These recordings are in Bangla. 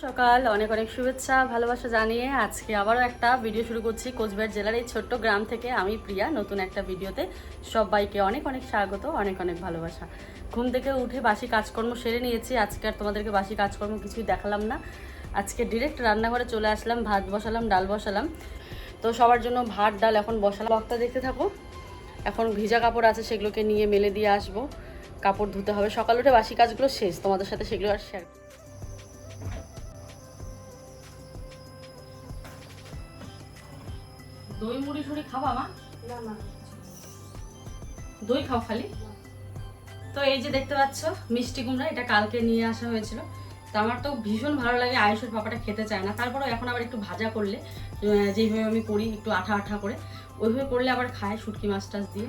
সকাল, অনেক অনেক শুভেচ্ছা, ভালোবাসা জানিয়ে আজকে আবারও একটা ভিডিও শুরু করছি কোচবিহার জেলার এই ছোট্ট গ্রাম থেকে আমি প্রিয়া, নতুন একটা ভিডিওতে সবাইকে অনেক অনেক স্বাগত, অনেক অনেক ভালোবাসা। ঘুম থেকে উঠে বাসি কাজকর্ম সেরে নিয়েছি, আজকে আর তোমাদেরকে বাসি কাজকর্ম কিছুই দেখালাম না। আজকে ডিরেক্ট রান্নাঘরে চলে আসলাম, ভাত বসালাম, ডাল বসালাম। তো সবার জন্য ভাত, ডাল এখন বসালাম। বক্তা দেখতে থাকো। এখন ভিজা কাপড় আছে, সেগুলোকে নিয়ে মেলে দিয়ে আসব। কাপড় ধুতে হবে। সকাল উঠে বাসি কাজগুলো শেষ। তোমাদের সাথে সেগুলো আর শেয়ার দই মুড়ি টুড়ি খাবা মা? না দই খাও খালি? তো এই যে দেখতে পাচ্ছ মিষ্টি কুমড়া এটা কালকে নিয়ে আসা হয়েছিল। তো আমার তো ভীষণ ভালো লাগে আয়ুষের পাপাটা খেতে চায় না। তারপরেও এখন আবার একটু ভাজা করলে যেইভাবে আমি করি একটু আঠা আঠা করে ওইভাবে করলে আবার খায় শুটকি মাছ টাছ দিয়ে।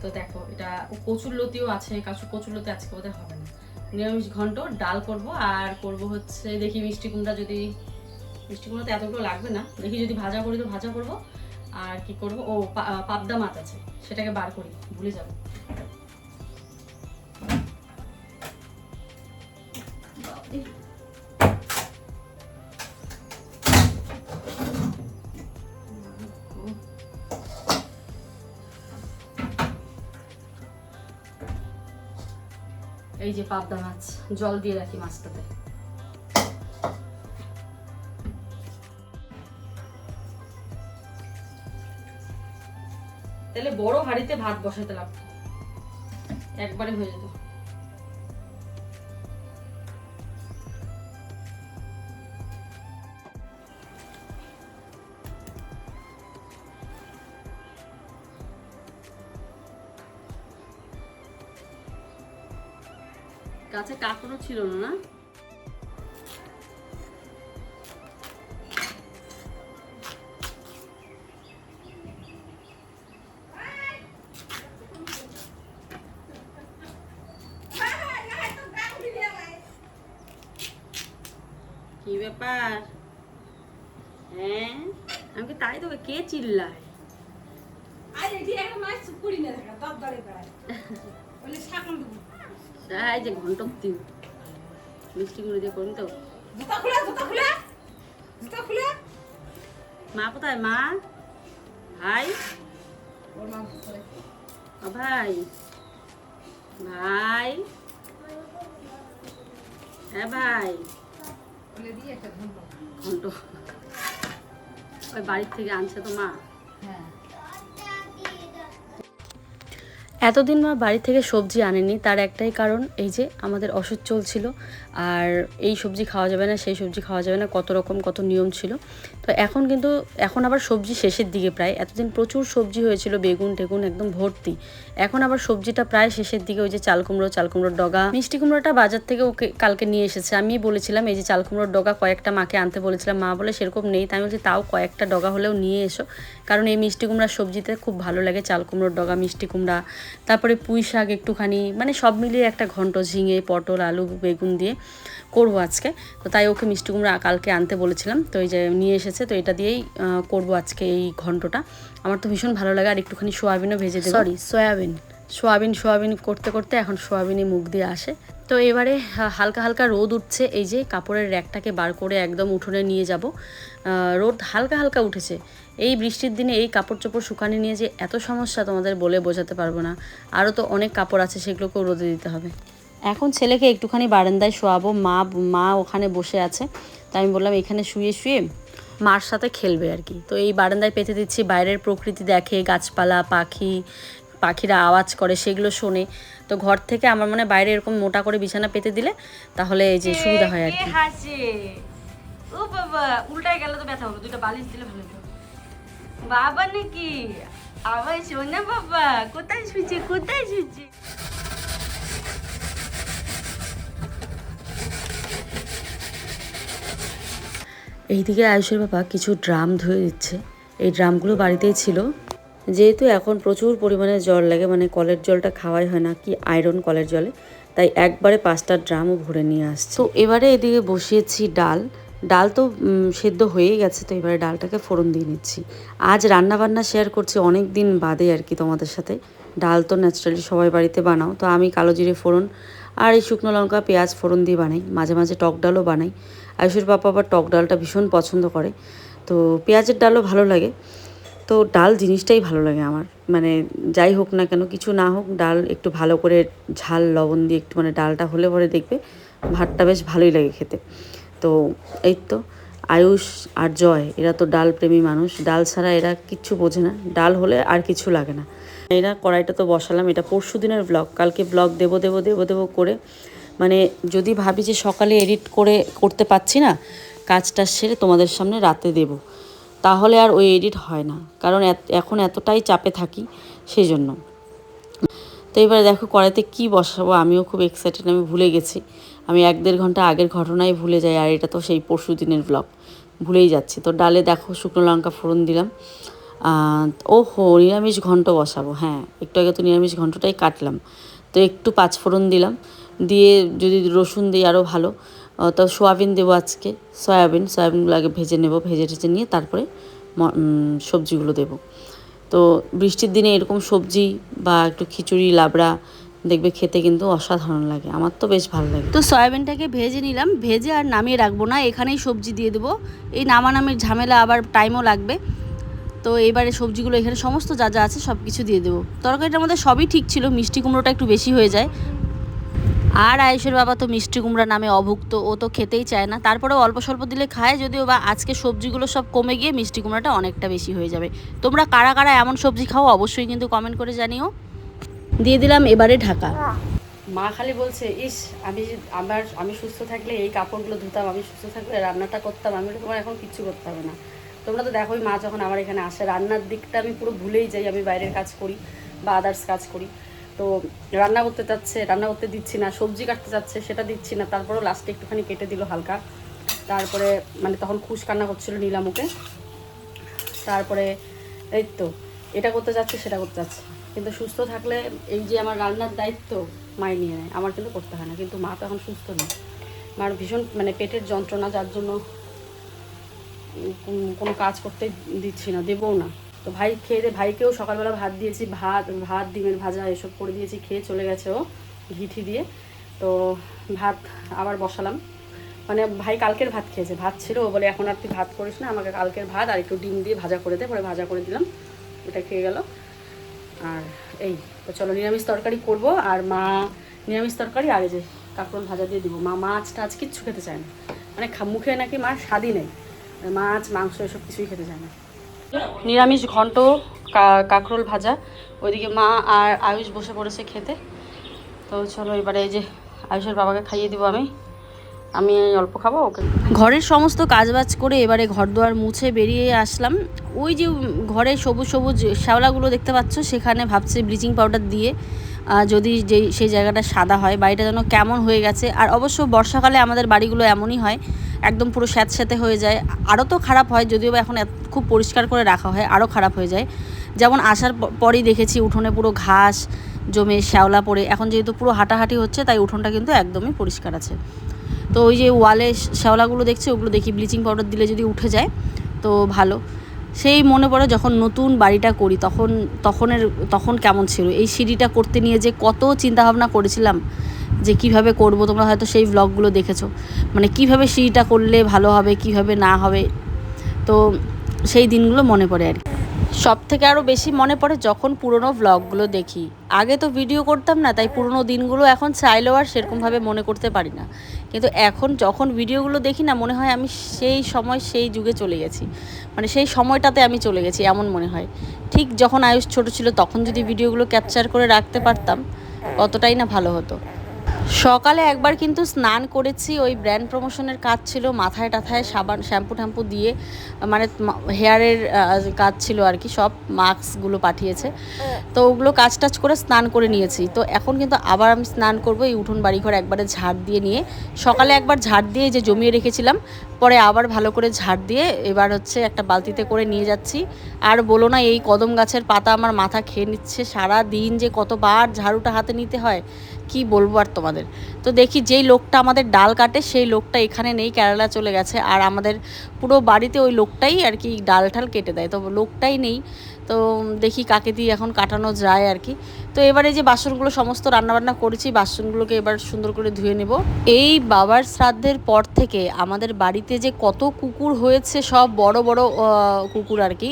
তো দেখো এটা কচুর লতিও আছে কাছু কচুর লতি আজকে বোধহয় হবে না। নিরামিষ ঘন্ট ডাল করব আর করব হচ্ছে দেখি মিষ্টি কুমড়া যদি মিষ্টি কুমড়া তো এতগুলো লাগবে না দেখি যদি ভাজা করি তো ভাজা করব। আর কি করব? ও পাবদা মাছ আছে। সেটাকে বার করি, ভুলে যাব। এই যে পাবদা মাছ, জল দিয়ে রাখি মাছটাতে। তাহলে বড় হাঁড়িতে ভাত বসাতে লাগতো। একবারে হয়ে যেত। কাছে কাকড়ও ছিল না না? এই যে ঘন্ট দিন মিষ্টি করে দিয়ে করুন তো। জুতা খুলে জুতা খুলে। জুতা খুলে। মা কোথায় মা? ভাই? ভাই। ভাই? হ্যাঁ ভাই। ঘন্ট ওই বাড়ির থেকে আনছে তো মা। হ্যাঁ। এতদিন মা বাড়ি থেকে সবজি আনেনি, তার একটাই কারণ এই যে আমাদের অসুখ চলছিল, আর এই সবজি খাওয়া যাবে না, সেই সবজি খাওয়া যাবে না, কত রকম কত নিয়ম ছিল। তো এখন কিন্তু, এখন আবার সবজি শেষের দিকে প্রায়, এতদিন প্রচুর সবজি হয়েছিল, বেগুন টেগুন একদম ভর্তি। এখন আবার সবজিটা প্রায় শেষের দিকে, ওই যে চাল কুমড়ো, চাল কুমড়োর ডগা। মিষ্টি কুমড়োটা বাজার থেকে ওকে কালকে নিয়ে এসেছে, আমি বলেছিলাম, এই যে চাল কুমড়োর ডগা কয়েকটা মাকে আনতে বলেছিলাম, মা বলে সেরকম নেই তাই বলছি, তাও কয়েকটা ডগা হলেও নিয়ে এসো। কারণ এই মিষ্টি কুমড়ার সবজিতে খুব ভালো লাগে, চাল কুমড়োর ডগা, মিষ্টি কুমড়া তারপরে পুঁই শাক একটুখানি মানে সব মিলিয়ে একটা ঘন্ট ঝিঙে পটল আলু বেগুন দিয়ে করব আজকে। তো তাই ওকে মিষ্টি কুমড়া কালকে আনতে বলেছিলাম তো এই যে নিয়ে এসেছে তো এটা দিয়েই করব আজকে এই ঘন্টটা। আমার তো ভীষণ ভালো লাগে আর একটুখানি সোয়াবিনও ভেজে দেবো। সরি সয়াবিন সোয়াবিন সোয়াবিন করতে করতে এখন সোয়াবিনই মুখ দিয়ে আসে। তো এবারে হালকা হালকা রোদ উঠছে এই যে কাপড়ের র্যাকটাকে বার করে একদম উঠোনে নিয়ে যাব। আহ, রোদ হালকা হালকা উঠেছে। এই বৃষ্টির দিনে এই কাপড় চোপড় শুকানে নিয়ে যে এত সমস্যা তোমাদের বলে বোঝাতে পারব না। আরও তো অনেক কাপড় আছে সেগুলোকেও রোদে দিতে হবে। এখন ছেলেকে একটুখানি বারান্দায় শোয়াবো মা মা ওখানে বসে আছে। তাই আমি বললাম এখানে শুয়ে শুয়ে মার সাথে খেলবে আর কি। তো এই বারান্দায় পেতে দিচ্ছি বাইরের প্রকৃতি দেখে গাছপালা পাখি পাখিরা আওয়াজ করে সেগুলো শোনে। তো ঘর থেকে আমার মনে বাইরে এরকম মোটা করে বিছানা পেতে দিলে তাহলে এই যে সুবিধা হয় আর কি। ও বাবা উল্টায় গেলে তো ব্যথা হবে দুটো বালিশ দিলে ভালো বাবা নাকি শোনা বাবা কোথায় কোথায় এইদিকে আয়ুষের বাবা কিছু ড্রাম ধুয়ে দিচ্ছে। এই ড্রামগুলো বাড়িতেই ছিল। যেহেতু এখন প্রচুর পরিমাণে জল লাগে মানে কলের জলটা খাওয়াই হয় না, কি আয়রন কলের জলে, তাই একবারে পাঁচটা ড্রামও ভরে নিয়ে আসছে। তো এবারে এদিকে বসিয়েছি ডাল। ডাল তো সেদ্ধ হয়েই গেছে, তো এবারে ডালটাকে ফোড়ন দিয়ে নিচ্ছি। আজ রান্না বান্না শেয়ার করছি অনেক দিন বাদে আর কি তোমাদের সাথে। ডাল তো ন্যাচারালি সবাই বাড়িতে বানাও, তো আমি কালো জিরে ফোড়ন আর এই শুকনো লঙ্কা, পেঁয়াজ ফোড়ন দিয়ে বানাই, মাঝে মাঝে টক ডালও বানাই। আয়ুষের পাপা আবার টক ডালটা ভীষণ পছন্দ করে, তো পেঁয়াজের ডালও ভালো লাগে। তো ডাল জিনিসটাই ভালো লাগে আমার মানে যাই হোক না কেন, কিছু না হোক ডাল একটু ভালো করে ঝাল, লবণ দিয়ে একটু মানে ডালটা হলে পরে দেখবে ভাতটা বেশ ভালোই লাগে খেতে। তো এই তো আয়ুষ আর জয়, এরা তো ডাল প্রেমী মানুষ। ডাল ছাড়া এরা কিচ্ছু বোঝে না। ডাল হলে আর কিছু লাগে না। এরা কড়াইটা তো বসালাম, এটা পরশু দিনের ব্লগ কালকে ব্লগ দেবো দেবো দেবো দেবো করে। মানে যদি ভাবি যে সকালে এডিট করে করতে পারছি না, কাজটা সেরে তোমাদের সামনে রাতে দেবো। তাহলে আর ওই এডিট হয় না। কারণ এখন এতটাই চাপে থাকি সেই জন্য তো এবারে দেখো কড়াইতে কি বসাবো, আমিও খুব এক্সাইটেড আমি ভুলে গেছি। আমি এক দেড় ঘণ্টা আগের ঘটনাই ভুলে যাই, আর এটা তো সেই পরশু দিনের ব্লগ ভুলেই যাচ্ছি। তো ডালে দেখো শুকনো লঙ্কা ফোড়ন দিলাম। ও হো নিরামিষ ঘন্ট বসাবো হ্যাঁ। একটু আগে তো নিরামিষ ঘন্টটাই কাটলাম। তো একটু পাঁচ ফোড়ন দিলাম। দিয়ে যদি রসুন দিই আরও ভালো। তো সোয়াবিন দেবো আজকে, সয়াবিন। সয়াবিনগুলো আগে ভেজে নেব, ভেজে টেজে নিয়ে তারপরে সবজিগুলো দেবো। তো বৃষ্টির দিনে এরকম সবজি বা একটু খিচুড়ি, লাবড়া দেখবে খেতে কিন্তু অসাধারণ লাগে। আমার তো বেশ ভালো লাগে। তো সয়াবিনটাকে ভেজে নিলাম। ভেজে আর নামিয়ে রাখব না। এখানেই সবজি দিয়ে দেবো। এই নামানামির ঝামেলা আবার টাইমও লাগবে। তো এবারে সবজিগুলো এখানে সমস্ত যা যা আছে সব কিছু দিয়ে দেবো। তরকারিটার মধ্যে সবই ঠিক ছিল। মিষ্টি কুমড়োটা একটু বেশি হয়ে যায়। আর আয়ুষের বাবা তো মিষ্টি কুমড়া নামে অভুক্ত। ও তো খেতেই চায় না। তারপরে অল্প স্বল্প দিলে খায়। যদিও বা আজকে সবজিগুলো সব কমে গিয়ে মিষ্টি কুমড়াটা অনেকটা বেশি হয়ে যাবে। তোমরা কারা কারা এমন সবজি খাও অবশ্যই কিন্তু কমেন্ট করে জানিও। দিয়ে দিলাম এবারে ঢাকা। মা খালি বলছে, ইস, আমি আমার, আমি সুস্থ থাকলে এই কাপড়গুলো ধুতাম, আমি সুস্থ থাকলে রান্নাটা করতাম, আমি তোমার এখন কিচ্ছু করতে হবে না। তোমরা তো দেখোই মা যখন আমার এখানে আসে, রান্নার দিকটা আমি পুরো ভুলেই যাই, আমি বাইরের কাজ করি বা আদার্স কাজ করি। তো রান্না করতে চাচ্ছে, রান্না করতে দিচ্ছি না, সবজি কাটতে চাচ্ছে, সেটা দিচ্ছি না, তারপরেও লাস্টে একটুখানি কেটে দিল হালকা। তারপরে মানে তখন খুশ কান্না করছিল নীলামুকে তারপরে এই তো, এটা করতে যাচ্ছে সেটা করতে যাচ্ছে কিন্তু সুস্থ থাকলে এই যে আমার রান্নার দায়িত্ব মাই নিয়ে নেয়, আমার কিন্তু করতে হয় না, কিন্তু মা তো এখন সুস্থ নেই। মার ভীষণ মানে পেটের যন্ত্রণা, যার জন্য কোনো কাজ করতে দিচ্ছি না, দেবও না। তো ভাই খেয়ে দে, ভাইকেও সকালবেলা ভাত দিয়েছি, ভাত ভাত, ডিমের ভাজা এসব করে দিয়েছি, খেয়ে চলে গেছে ও ঘিঠি দিয়ে। তো ভাত আবার বসালাম। মানে ভাই কালকের ভাত খেয়েছে, ভাত ছিল, ও বলে এখন আর তুই ভাত করিস না, আমাকে কালকের ভাত আর একটু ডিম দিয়ে ভাজা করে দে, পরে ভাজা করে দিলাম ওটা খেয়ে গেল। আর এই, তো চলো নিরামিষ তরকারি করব, আর মা নিরামিষ তরকারি, আর যে কাঁকরোল ভাজা দিয়ে দিব। মা মাছ টাছ কিচ্ছু খেতে চায় না। মানে মুখে নাকি মার স্বাদই নেই। মাছ, মাংস, এসব কিছুই খেতে চায় না। নিরামিষ ঘন্ট কাঁকরোল ভাজা। ওইদিকে মা আর আয়ুষ বসে পড়েছে খেতে। তো চলো এবারে এই যে আয়ুষের বাবাকে খাইয়ে দিব আমি। আমি অল্প খাব, ওকে। ঘরের সমস্ত কাজবাজ করে এবারে ঘর দুয়ার মুছে বেরিয়ে আসলাম। ওই যে ঘরে সবুজ সবুজ শ্যাওলাগুলো দেখতে পাচ্ছ, সেখানে ভাবছে ব্লিচিং পাউডার দিয়ে যদি যেই, সেই জায়গাটা সাদা হয়, বাড়িটা যেন কেমন হয়ে গেছে। আর অবশ্য বর্ষাকালে আমাদের বাড়িগুলো এমনই হয়, একদম পুরো স্যাঁতস্যাঁতে হয়ে যায়। আরও তো খারাপ হয়, যদিও এখন খুব পরিষ্কার করে রাখা হয়, আরও খারাপ হয়ে যায়। যেমন আসার পরই দেখেছি উঠোনে পুরো ঘাস জমে শ্যাওলা পড়ে। এখন যেহেতু পুরো হাঁটাহাঁটি হচ্ছে, তাই উঠোনটা কিন্তু একদমই পরিষ্কার আছে। তো ওই যে ওয়ালে শ্যাওলাগুলো দেখছি, ওগুলো দেখি, ব্লিচিং পাউডার দিলে যদি উঠে যায়, তো ভালো। সেই মনে পড়ে যখন নতুন বাড়িটা করি, তখন, তখনের, তখন কেমন ছিল? এই সিঁড়িটা করতে নিয়ে যে কত চিন্তাভাবনা করেছিলাম যে কীভাবে করব, তোমরা হয়তো সেই ব্লগগুলো দেখেছ। মানে কীভাবে সিঁড়িটা করলে ভালো হবে, কীভাবে না হবে? তো সেই দিনগুলো মনে পড়ে আর কি। সব থেকে আরও বেশি মনে পড়ে যখন পুরনো ব্লগগুলো দেখি। আগে তো ভিডিও করতাম না, তাই পুরনো দিনগুলো এখন চাইলেও আর সেরকমভাবে মনে করতে পারি না। কিন্তু এখন যখন ভিডিওগুলো দেখি না, মনে হয় আমি সেই সময় সেই যুগে চলে গেছি। মানে সেই সময়টাতে আমি চলে গেছি, এমন মনে হয়। ঠিক যখন আয়ুষ ছোট ছিল, তখন যদি ভিডিওগুলো ক্যাপচার করে রাখতে পারতাম কতটাই না ভালো হতো। সকালে একবার কিন্তু স্নান করেছি, ওই ব্র্যান্ড প্রমোশনের কাজ ছিল, মাথায় টাথায় সাবান শ্যাম্পু ট্যাম্পু দিয়ে মানে হেয়ারের কাজ ছিল আর কি, সব মাস্কগুলো পাঠিয়েছে। তো ওগুলো কাজ টাজ করে স্নান করে নিয়েছি। তো এখন কিন্তু আবার আমি স্নান করব, এই উঠোন বাড়িঘর একবারে ঝাড় দিয়ে নিয়ে। সকালে একবার ঝাড় দিয়ে যে জমিয়ে রেখেছিলাম, পরে আবার ভালো করে ঝাড় দিয়ে এবার হচ্ছে একটা বালতিতে করে নিয়ে যাচ্ছি। আর বলো না, এই কদম গাছের পাতা আমার মাথা খেয়ে নিচ্ছে সারা দিন যে কতবার ঝাড়ুটা হাতে নিতে হয় কি বলব আর তোমাদের? তো দেখি যেই লোকটা আমাদের ডাল কাটে, সেই লোকটা এখানে নেই, কেরালা চলে গেছে। আর আমাদের পুরো বাড়িতে ওই লোকটাই আর কি ডাল ঠাল কেটে দেয়। তো লোকটাই নেই। তো দেখি কাকে দিয়ে এখন কাটানো যায় আর কি। তো এবারে যে বাসনগুলো, সমস্ত রান্নাবান্না করেছি, বাসনগুলোকে এবার সুন্দর করে ধুয়ে নেব। এই বাবার শ্রাদ্ধের পর থেকে আমাদের বাড়িতে যে কত কুকুর হয়েছে, সব বড় বড় কুকুর আর কি।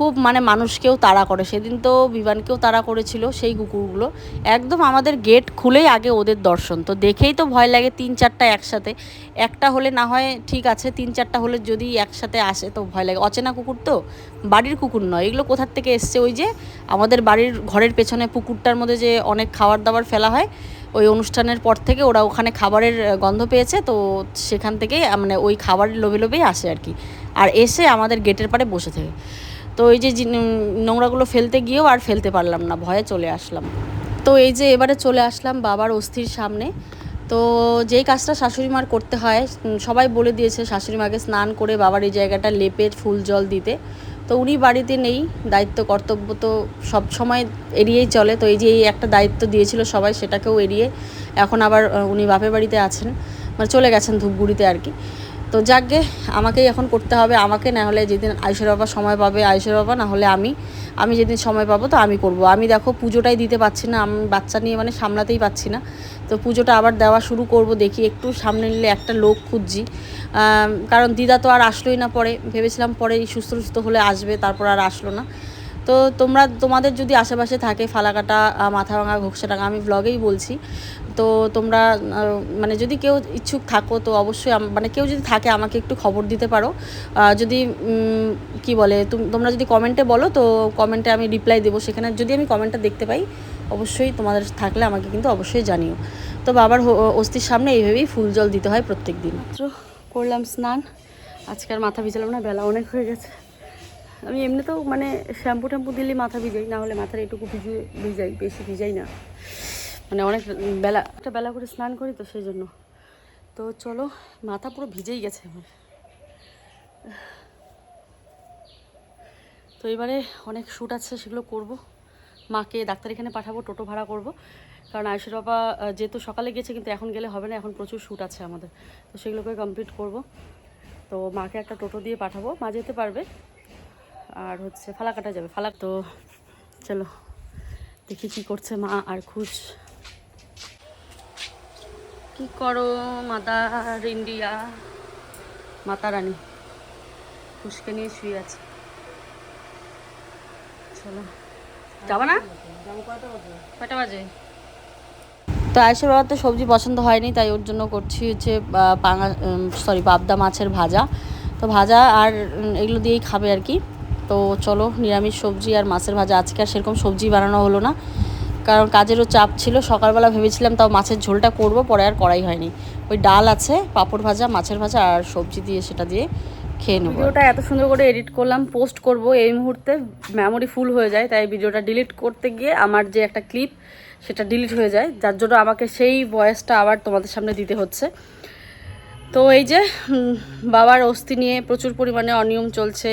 খুব মানে মানুষকেও তাড়া করে। সেদিন তো বিমানকেও তাড়া করেছিল সেই কুকুরগুলো। একদম আমাদের গেট খুলেই আগে ওদের দর্শন। তো দেখেই তো ভয় লাগে তিন চারটা একসাথে। একটা হলে না হয় ঠিক আছে, তিন চারটা হলে যদি একসাথে আসে তো ভয় লাগে। অচেনা কুকুর তো? বাড়ির কুকুর নয়। এগুলো কোথার থেকে এসছে ওই যে আমাদের বাড়ির ঘরের পেছনে পুকুরটার মধ্যে যে অনেক খাবার দাবার ফেলা হয়, ওই অনুষ্ঠানের পর থেকে ওরা ওখানে খাবারের গন্ধ পেয়েছে। তো সেখান থেকে মানে ওই খাবারের লোভে লোভেই আসে আর কি। আর এসে আমাদের গেটের পাড়ে বসে থাকে। তো এই যে নোংরাগুলো ফেলতে গিয়েও আর ফেলতে পারলাম না, ভয়ে চলে আসলাম। তো এই যে এবারে চলে আসলাম বাবার অস্থির সামনে। তো যেই কাজটা শাশুড়ি মার করতে হয় সবাই বলে দিয়েছে শাশুড়ি মাকে স্নান করে বাবার এই জায়গাটা লেপে ফুল জল দিতে। তো উনি বাড়িতে নেই, দায়িত্ব, কর্তব্য তো সব সময় এড়িয়েই চলে। তো এই যে এই একটা দায়িত্ব দিয়েছিল সবাই, সেটাকেও এড়িয়ে এখন আবার উনি বাপের বাড়িতে আছেন। মানে চলে গেছেন ধূপগুড়িতে আর কি। তো যাকগে, আমাকেই এখন করতে হবে। আমাকে না হলে যেদিন আয়ুষের বাবা সময় পাবে, আয়ুষের বাবা, না হলে আমি। আমি যেদিন সময় পাবো, তো আমি করব। আমি দেখো পুজোটাই দিতে পারছি না, আমি বাচ্চা নিয়ে মানে সামলাতেই পাচ্ছি না। তো পুজোটা আবার দেওয়া শুরু করব, দেখি একটু সামনে নিলে একটা লোক খুঁজছি। কারণ দিদা তো আর আসলোই না পরে। ভেবেছিলাম পরে সুস্থ সুস্থ হলে আসবে, তারপর আর আসলো না। তো তোমরা, তোমাদের যদি আশেপাশে থাকে ফালাকাটা মাথাভাঙা ঘোকসাডাঙ্গা আমি ব্লগেই বলছি। তো তোমরা মানে যদি কেউ ইচ্ছুক থাকো, তো অবশ্যই মানে কেউ যদি থাকে, আমাকে একটু খবর দিতে পারো। যদি কি বলে, তুম- তোমরা যদি কমেন্টে বলো, তো কমেন্টে আমি রিপ্লাই দেবো সেখানে। যদি আমি কমেন্টটা দেখতে পাই, অবশ্যই তোমাদের থাকলে আমাকে কিন্তু অবশ্যই জানিও। তো বাবার অস্থির সামনে এইভাবেই ফুল জল দিতে হয় প্রত্যেক দিন। মাত্র করলাম স্নান। আজকে আর মাথা ভিজালাম না, বেলা অনেক হয়ে গেছে। আমি এমনিতেও মানে শ্যাম্পু ট্যাম্পু দিলে মাথা ভিজাই, না হলে মাথার এটুকু ভিজে, ভিজাই, বেশি ভিজাই না। মানে অনেক বেলা, একটা বেলা করে স্নান করি তো সেই জন্য। তো চলো, মাথা পুরো ভিজেই গেছে আমার। তো এবারে অনেক শ্যুট আছে, সেগুলো করব। মাকে ডাক্তার এখানে পাঠাবো, টোটো ভাড়া করব। কারণ আয়ুষের বাবা যেহেতু সকালে গেছে, কিন্তু এখন গেলে হবে না, এখন প্রচুর শ্যুট আছে আমাদের। তো সেগুলোকে কমপ্লিট করব। তো মাকে একটা টোটো দিয়ে পাঠাবো, মা যেতে পারবে। আর হচ্ছে ফালা কাটা যাবে ফালাক তো চলো, দেখি কি করছে মা আর খুশ। কি করো, মাদার ইন্ডিয়া? মাতা রানী, খুশকে নিয়ে শুয়ে আছে। চলো। যাব না? কয়টা বাজে? তো আয়ুষের বাবার তো সবজি পছন্দ হয়নি, তাই ওর জন্য করছি হচ্ছে পাঙা সরি পাবদা মাছের ভাজা। তো ভাজা আর এগুলো দিয়েই খাবে আর কি। তো চলো, নিরামিষ সবজি আর মাছের ভাজা। আজকে আর সেরকম সবজি বানানো হলো না। কারণ কাজেরও চাপ ছিল, সকালবেলা ভেবেছিলাম তাও মাছের ঝোলটা করব, পরে আর করাই হয়নি। ওই ডাল আছে, পাঁপড় ভাজা, মাছের ভাজা আর সবজি দিয়ে সেটা দিয়ে খেয়ে নেব। ভিডিওটা এত সুন্দর করে এডিট করলাম, পোস্ট করব, এই মুহূর্তে মেমোরি ফুল হয়ে যায়, তাই ভিডিওটা ডিলিট করতে গিয়ে আমার যে একটা ক্লিপ সেটা ডিলিট হয়ে যায়, যার জন্য আমাকে সেই ভয়েসটা আবার তোমাদের সামনে দিতে হচ্ছে। তো এই যে বাবার অস্থি নিয়ে প্রচুর পরিমাণে অনিয়ম চলছে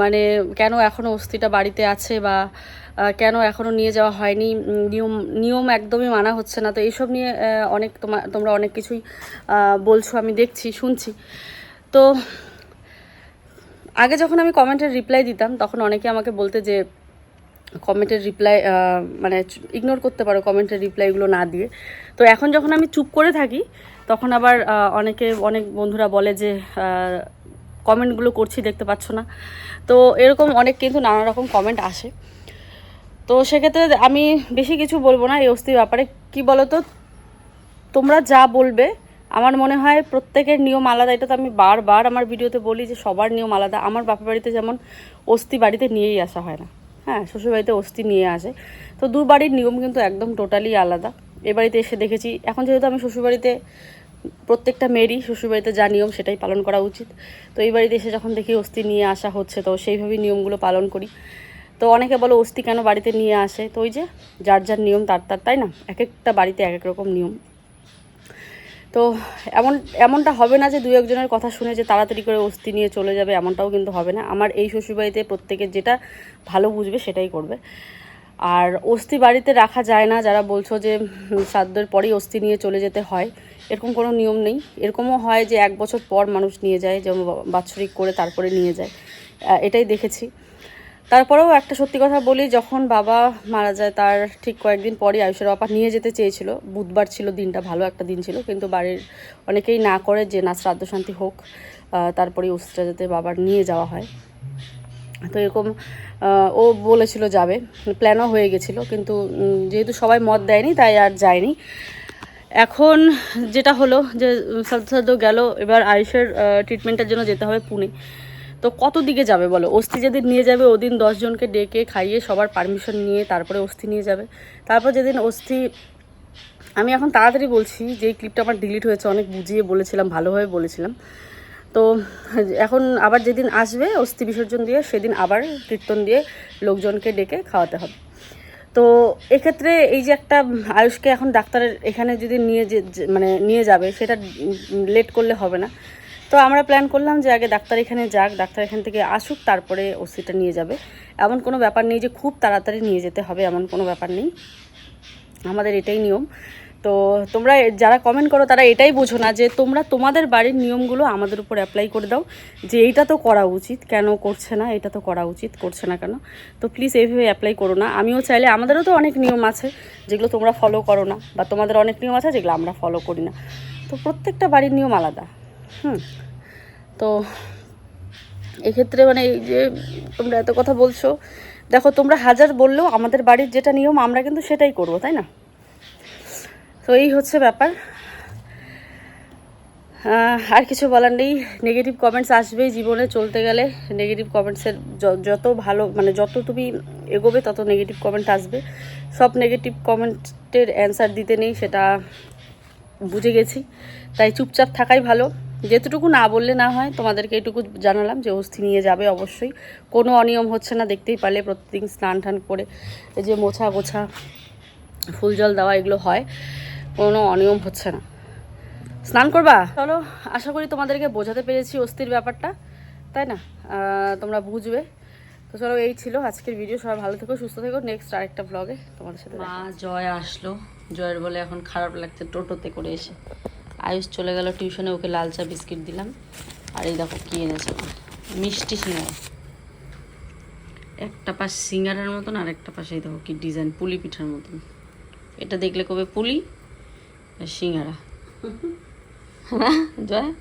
মানে কেন এখনও অস্থিটা বাড়িতে আছে বা কেন এখনও নিয়ে যাওয়া হয়নি? নিয়ম নিয়ম একদমই মানা হচ্ছে না। তো এইসব নিয়ে অনেক তোমার তোমরা অনেক কিছুই বলছো, আমি দেখছি, শুনছি। তো আগে যখন আমি কমেন্টের রিপ্লাই দিতাম, তখন অনেকে আমাকে বলতে যে, কমেন্টের রিপ্লাই মানে ইগনোর করতে পারো কমেন্টের রিপ্লাইগুলো না দিয়ে। তো এখন যখন আমি চুপ করে থাকি, তখন আবার অনেকে, অনেক বন্ধুরা বলে যে কমেন্টগুলো করছি, দেখতে পাচ্ছ না। তো এরকম অনেক কিন্তু নানা রকম কমেন্ট আসে। তো সেক্ষেত্রে আমি বেশি কিছু বলব না এই অস্থির ব্যাপারে। কি বলো তো তোমরা যা বলবে, আমার মনে হয় প্রত্যেকের নিয়ম আলাদা। এটা তো আমি বারবার আমার ভিডিওতে বলি যে সবার নিয়ম আলাদা। আমার বাপের বাড়িতে যেমন অস্থি বাড়িতে নিয়েই আসা হয় না। হ্যাঁ শ্বশুরবাড়িতে অস্থি নিয়ে আসে। তো দু বাড়ির নিয়ম কিন্তু একদম টোটালি আলাদা। এ বাড়িতে এসে দেখেছি, এখন যেহেতু আমি শ্বশুরবাড়িতে প্রত্যেকটা মেয়েরই শ্বশুরবাড়িতে যা নিয়ম সেটাই পালন করা উচিত। তো এই বাড়িতে এসে যখন দেখি অস্থি নিয়ে আসা হচ্ছে, তো সেইভাবেই নিয়মগুলো পালন করি। তো অনেকে বলো অস্থি কেন বাড়িতে নিয়ে আসে? তো ওই যে যার যার নিয়ম, তার তার, তাই না? এক একটা বাড়িতে এক এক রকম নিয়ম। তো এমন, এমনটা হবে না যে দু একজনের কথা শুনে যে তাড়াতাড়ি করে অস্থি নিয়ে চলে যাবে, এমনটাও কিন্তু হবে না। আমার এই শ্বশুরবাড়িতে প্রত্যেকের যেটা ভালো বুঝবে সেটাই করবে। আর অস্থি বাড়িতে রাখা যায় না, যারা বলছো যে শ্রাদ্ধের পরেই অস্থি নিয়ে চলে যেতে হয়, এরকম কোনো নিয়ম নেই। এরকমও হয় যে এক বছর পর মানুষ নিয়ে যায়, যেমন বাৎসরিক করে তারপরে নিয়ে যায়। এটাই দেখেছি। তারপরেও একটা সত্যি কথা বলি, যখন বাবা মারা যায় তার ঠিক কয়েকদিন পরই আয়ুষের বাবা নিয়ে যেতে চেয়েছিল। বুধবার ছিল দিনটা, ভালো একটা দিন ছিল, কিন্তু বাড়ির অনেকেই না করে যে না শ্রাদ্ধ শান্তি হোক তারপরেই অস্থিটা যাতে বাবার নিয়ে যাওয়া হয়। তো এরকম ও বলেছিল যাবে প্ল্যানও হয়ে গেছিল, কিন্তু যেহেতু সবাই মত দেয়নি, তাই আর যায়নি। এখন যেটা হলো যে সাদ্দ সাদ্দ গেল, এবার আয়ুষের ট্রিটমেন্টের জন্য যেতে হবে পুনে। তো কত দিকে যাবে বলো? অস্থি যেদিন নিয়ে যাবে, ওদিন দশজনকে ডেকে খাইয়ে সবার পারমিশন নিয়ে তারপরে অস্থি নিয়ে যাবে। তারপর যেদিন অস্থি আমি এখন তাড়াতাড়ি বলছি যে ক্লিপটা আমার ডিলিট হয়েছে, অনেক বুঝিয়ে বলেছিলাম, ভালোভাবে বলেছিলাম। তো এখন আবার যেদিন আসবে অস্থি বিসর্জন দিয়ে, সেদিন আবার কীর্তন দিয়ে লোকজনকে ডেকে খাওয়াতে হবে। তো এক্ষেত্রে এই যে একটা আয়ুষকে এখন ডাক্তারের এখানে যদি নিয়ে যে, যে- মানে নিয়ে যাবে, সেটা লেট করলে হবে না। তো আমরা প্ল্যান করলাম যে আগে ডাক্তার এখানে যাক, ডাক্তার এখান থেকে আসুক, তারপরে ওসিটা নিয়ে যাবে। এমন কোনো ব্যাপার নেই যে খুব তাড়াতাড়ি নিয়ে যেতে হবে, এমন কোনো ব্যাপার নেই। আমাদের এটাই নিয়ম। তো তোমরা যারা কমেন্ট করো, তারা এটাই বোঝো না যে তোমরা তোমাদের বাড়ির নিয়মগুলো আমাদের উপর অ্যাপ্লাই করে দাও, যে এইটা তো করা উচিত, কেন করছে না, এটা তো করা উচিত, করছে না কেন। তো প্লিজ এইভাবে অ্যাপ্লাই করো না। আমিও চাইলে, আমাদেরও তো অনেক নিয়ম আছে যেগুলো তোমরা ফলো করো না, বা তোমাদের অনেক নিয়ম আছে যেগুলো আমরা ফলো করি না। তো প্রত্যেকটা বাড়ির নিয়ম আলাদা। হুম। তো এক্ষেত্রে মানে এই যে তোমরা এত কথা বলছো, দেখো তোমরা হাজার বললেও আমাদের বাড়ির যেটা নিয়ম, আমরা কিন্তু সেটাই করব, তাই না? তো এই হচ্ছে ব্যাপার। আর কিছু বলার নেই। নেগেটিভ কমেন্টস আসবেই জীবনে, চলতে গেলে নেগেটিভ কমেন্টসের যত ভালো মানে যত তুমি এগোবে, তত নেগেটিভ কমেন্ট আসবে। সব নেগেটিভ কমেন্টের অ্যান্সার দিতে নেই, সেটা বুঝে গেছি। তাই চুপচাপ থাকাই ভালো। যেতটুকু না বললে না হয় তোমাদেরকে এটুকু জানালাম যে অস্থি নিয়ে যাবে অবশ্যই। কোনো অনিয়ম হচ্ছে না দেখতেই পারলে প্রতিদিন স্নান টান করে এই যে মোছা গোছা ফুল জল দেওয়া এগুলো হয় কোনো অনিয়ম হচ্ছে না। স্নান করবা? চলো আশা করি তোমাদেরকে বোঝাতে পেরেছি অস্থির ব্যাপারটা তাই না? তোমরা বুঝবে। তো চলো এই ছিল আজকের ভিডিও সবাই ভালো থেকো সুস্থ থেকো। নেক্সট আরেকটা ব্লগে তোমাদের সাথে মা জয় আসলো। জয়ের বলে এখন খারাপ লাগছে টোটোতে করে এসে। আয়ুষ চলে গেল টিউশনে ওকে লাল চা বিস্কিট দিলাম। আর এই দেখো কী এনেছে। মিষ্টি সিঙ্গারা। একটা পাশ সিঙ্গারার মতন আর একটা পাশে এই দেখো কী ডিজাইন পুলি পিঠার মতন। এটা দেখলে কবে পুলি? আর সিঙ্গারা। হ্যাঁ জয়?